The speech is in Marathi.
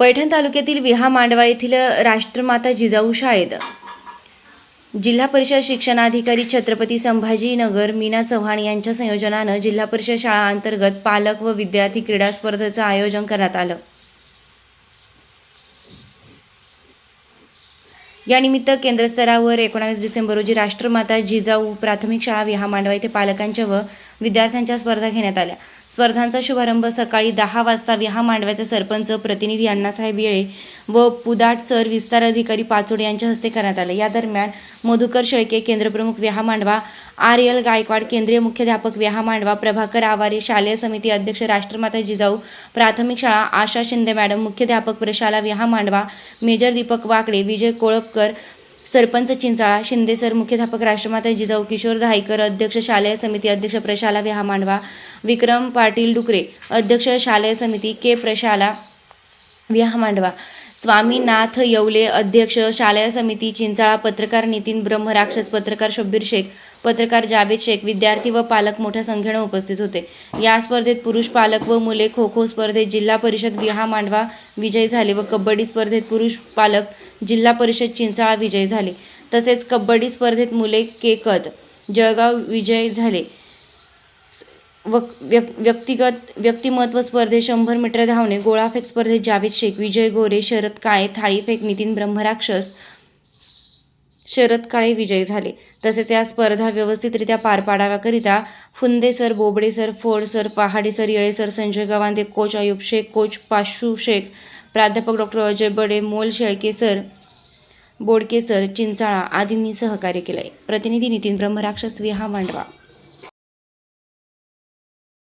पैठण तालुक्यातील विहा मांडवा येथील राष्ट्रमाता जिजाऊ शाळेत जिल्हा परिषद शिक्षणाधिकारी छत्रपती संभाजीनगर मीना चव्हाण यांच्या संयोजनानं जिल्हा परिषद शाळा अंतर्गत पालक व विद्यार्थी क्रीडा स्पर्धेचं आयोजन करण्यात आलं. यानिमित्त केंद्रस्तरावर एकोणावीस डिसेंबर रोजी राष्ट्रमाता जिजाऊ प्राथमिक शाळा विहा मांडवा येथे पालकांच्या व विद्यार्थ्यांच्या स्पर्धा घेण्यात आल्या. स्पर्धांचा शुभारंभ सकाळी दहा वाजता विहा मांडव्याचे सरपंच प्रतिनिधी अण्णासाहेब येळे व पुदाट सर विस्तार अधिकारी पाचोड यांच्या हस्ते करण्यात आले. या दरम्यान मधुकर शेळके केंद्रप्रमुख विहा मांडवा आर एल गायकवाड केंद्रीय मुख्याध्यापक विहा मांडवा प्रभाकर आवारे शालेय समिती अध्यक्ष राष्ट्रमाता जिजाऊ प्राथमिक शाळा आशा शिंदे मॅडम मुख्याध्यापक प्रशाला विहा मांडवा मेजर दीपक वाकडे विजय कोळपकर सरपंच चिंचाळा शिंदे सर मुख्याध्यापक राष्ट्रमाता जिजाऊ किशोर धायकर अध्यक्ष शालेय समिती अध्यक्ष प्रशाला विहा मांडवा विक्रम पाटील डुकरे अध्यक्ष शालेय समिती के प्रशाला विहा मांडवा स्वामीनाथ येवले अध्यक्ष शालेय समिती चिंचाळा पत्रकार नितीन ब्रह्मराक्षस पत्रकार शब्बीर शेख पत्रकार जावेद शेख विद्यार्थी व पालक मोठ्या संख्येनं उपस्थित होते. या स्पर्धेत पुरुष पालक व मुले खो खो स्पर्धेत जिल्हा परिषद विहा मांडवा विजयी झाले व कबड्डी स्पर्धेत पुरुष पालक जिल्हा परिषद चिंचाळा विजयी झाले. तसेच कबड्डी स्पर्धेत मुले केकत जळगाव विजय झाले. व व्यक- व्यक्तिगत व्यक्तिमत्व स्पर्धेत शंभर मीटर धावणे गोळाफेक स्पर्धेत जावेद शेख विजय गोरे शरद काळे थाळीफेक नितीन ब्रह्मराक्षस शरद काळे विजयी झाले. तसेच या स्पर्धा व्यवस्थितरित्या पार पाडाव्याकरिता Phunde sir Bobde sir Phod sir Pahade sir Yele sir Sanjay Gawande coach Ayub Shaikh coach Pashu Shaikh प्राध्यापक doctor Ajay Bade Mol Shelke sir Bodke sir Chinchala आदींनी सहकार्य केले प्रतिनिधी नितीन ब्रह्मराक्षस विहा मांडवा.